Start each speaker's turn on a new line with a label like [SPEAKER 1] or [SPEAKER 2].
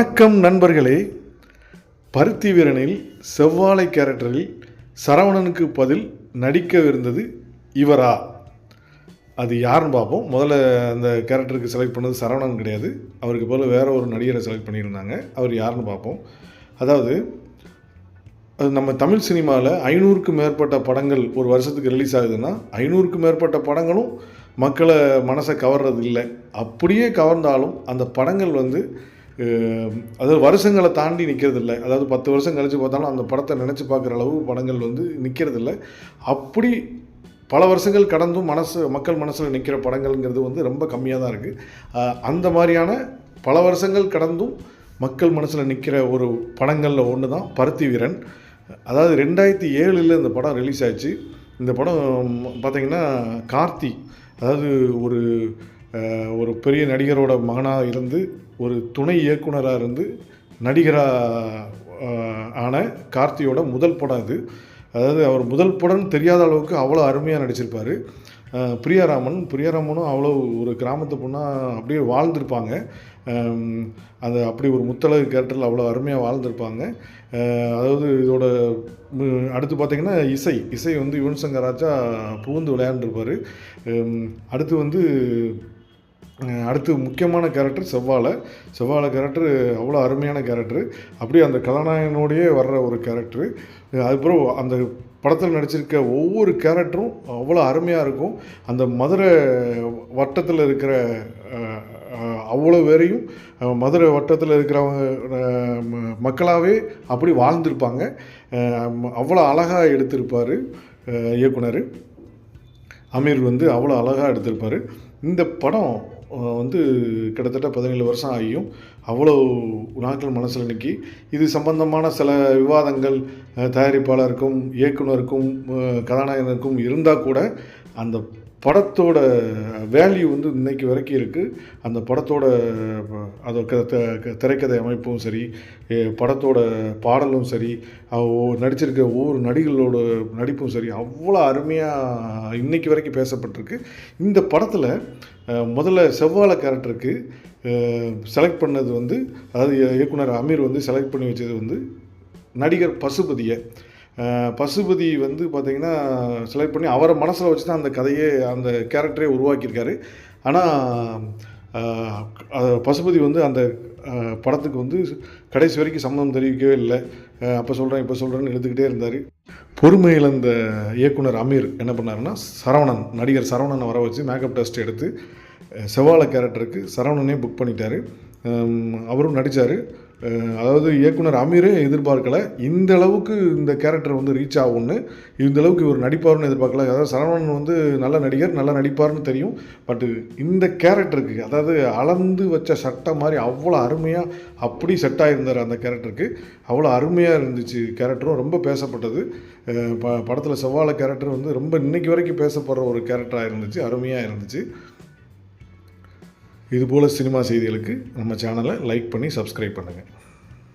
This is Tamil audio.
[SPEAKER 1] வணக்கம் நண்பர்களே. பருத்தி வீரனில் செவ்வாழை கேரக்டரில் சரவணனுக்கு பதில் நடிக்கவிருந்தது இவரா. அது யாருன்னு பார்ப்போம். முதல்ல அந்த கேரக்டருக்கு செலக்ட் பண்ணது சரவணன் கிடையாது. அவருக்கு போல் வேற ஒரு நடிகரை செலக்ட் பண்ணியிருந்தாங்க. அவர் யாருன்னு பார்ப்போம். அதாவது அது நம்ம தமிழ் சினிமாவில் ஐநூறுக்கும் மேற்பட்ட படங்கள் ஒரு வருஷத்துக்கு ரிலீஸ் ஆகுதுன்னா ஐநூறுக்கும் மேற்பட்ட படங்களும் மக்களை மனசை கவர்றது இல்லை அப்படியே கவர்ந்தாலும் அந்த படங்கள் வந்து அதாவது வருஷங்களை தாண்டி நிற்கிறதில்ல அதாவது பத்து வருஷம் கழித்து பார்த்தாலும் அந்த படத்தை நினச்சி பார்க்குற அளவு படங்கள் வந்து நிற்கிறதில்ல அப்படி பல வருஷங்கள் கடந்தும் மனசு மக்கள் மனசில் நிற்கிற படங்கள்ங்கிறது வந்து ரொம்ப கம்மியாக தான் இருக்குது அந்த மாதிரியான பல வருஷங்கள் கடந்தும் மக்கள் மனசில் நிற்கிற ஒரு படங்களில் ஒன்று தான் பருத்தி வீரன். அதாவது ரெண்டாயிரத்தி ஏழில் இந்த படம் ரிலீஸ் ஆச்சு. இந்த படம் பார்த்திங்கன்னா கார்த்தி அதாவது ஒரு ஒரு பெரிய நடிகரோட மகனாக இருந்து ஒரு துணை இயக்குனராக இருந்து நடிகராக ஆன கார்த்தியோட முதல் படம் இது. அதாவது அவர் முதல் படம்னு தெரியாத அளவுக்கு அவ்வளோ அருமையாக நடிச்சிருப்பார். பிரியாராமன் பிரியாராமனும் அவ்வளோ ஒரு கிராமத்து பொண்ணாக அப்படியே வாழ்ந்திருப்பாங்க. அந்த அப்படி ஒரு முத்தழகு கேரக்டரில் அவ்வளோ அருமையாக வாழ்ந்திருப்பாங்க. அதாவது இதோட அடுத்து பார்த்திங்கன்னா இசை. இசை வந்து யுவன் சங்கர் ராஜா புகுந்து விளையாண்டுருப்பார். அடுத்து வந்து அடுத்து முக்கியமான கேரக்டர் செவ்வாழை. செவ்வாழை கேரக்டர் அவ்வளோ அருமையான கேரக்டரு அப்படியே அந்த கதாநாயகனோடையே வர்ற ஒரு கேரக்டரு அதுக்கப்புறம் அந்த படத்தில் நடிச்சிருக்க ஒவ்வொரு கேரக்டரும் அவ்வளோ அருமையாக இருக்கும். அந்த மதுரை வட்டத்தில் இருக்கிற அவ்வளோ பேரையும் மதுரை வட்டத்தில் இருக்கிறவங்க ம- மக்களாகவே அப்படி வாழ்ந்திருப்பாங்க. அவ்வளோ அழகாக எடுத்திருப்பார் இயக்குனர். அமீர் வந்து அவ்வளோ அழகாக எடுத்திருப்பார். இந்த படம் வந்து கிட்டத்தட்ட பதினேழு வருஷம் ஆகியும். அவ்வளோ நாட்கள் மனசில் நிற்கி இது சம்பந்தமான சில விவாதங்கள் தயாரிப்பாளருக்கும் இயக்குனருக்கும் கதாநாயகனுக்கும் இருந்தால் கூட அந்த படத்தோட வேல்யூ வந்து இன்றைக்கு வரைக்கும் இருக்குது அந்த படத்தோட அஹ், அது க- த- க- திரைக்கதை அமைப்பும் சரி படத்தோட பாடலும் சரி ஒ- நடிச்சிருக்க ஒவ்வொரு நடிகளோட நடிப்பும் சரி அவ்வளோ அருமையாக இன்றைக்கு வரைக்கும் பேசப்பட்டிருக்கு. இந்த படத்தில் முதல்ல செவ்வாழை கேரக்டருக்கு செலக்ட் பண்ணது வந்து அதாவது இயக்குனர் அமீர் வந்து செலக்ட் பண்ணி வச்சது வந்து நடிகர் பசுபதியை. பசுபதி வந்து பார்த்திங்கன்னா செலக்ட் பண்ணி அவரை மனசில் வச்சு தான் அந்த கதையே அந்த கேரக்டரே உருவாக்கியிருக்காரு. ஆனால் பசுபதி வந்து அந்த படத்துக்கு வந்து கடைசி வரைக்கும் சம்மந்தம் தெரிவிக்கவே இல்லை. அப்போ சொல்கிறேன் இப்போ சொல்கிறேன்னு எடுத்துக்கிட்டே இருந்தார். பொறுமையில் இந்த இயக்குனர் அமீர் என்ன பண்ணாருன்னா சரவணன் நடிகர் சரவணனை வர வச்சு மேக்கப் டெஸ்ட் எடுத்து செவ்வாழை கேரக்டருக்கு சரவணனே புக் பண்ணிட்டாரு. அவரும் நடித்தார் அதாவது இயக்குனர் அமீரே எதிர்பார்க்கல. இந்த அளவுக்கு இந்த கேரக்டர் வந்து ரீச் ஆகும்னு இந்த அளவுக்கு இவர் நடிப்பார்னு எதிர்பார்க்கல. அதாவது சரவணன் வந்து நல்ல நடிகர் நல்லா நடிப்பார்னு தெரியும். பட் இந்த கேரக்டருக்கு அதாவது அளந்து வச்ச சட்டை மாதிரி அவ்வளோ அருமையாக அப்படி செட் ஆகியிருந்தார் அந்த கேரக்டருக்கு அவ்வளோ அருமையாக இருந்துச்சு கேரக்டரும் ரொம்ப பேசப்பட்டது. ப படத்தில் செவ்வாழை கேரக்டர் வந்து ரொம்ப இன்னைக்கு வரைக்கும் பேசப்படுற ஒரு கேரக்டராக இருந்துச்சு அருமையாக இருந்துச்சு. இதுபோல் சினிமா செய்திகளுக்கு நம்ம சேனலை லைக் பண்ணி சப்ஸ்கிரைப் பண்ணுங்கள்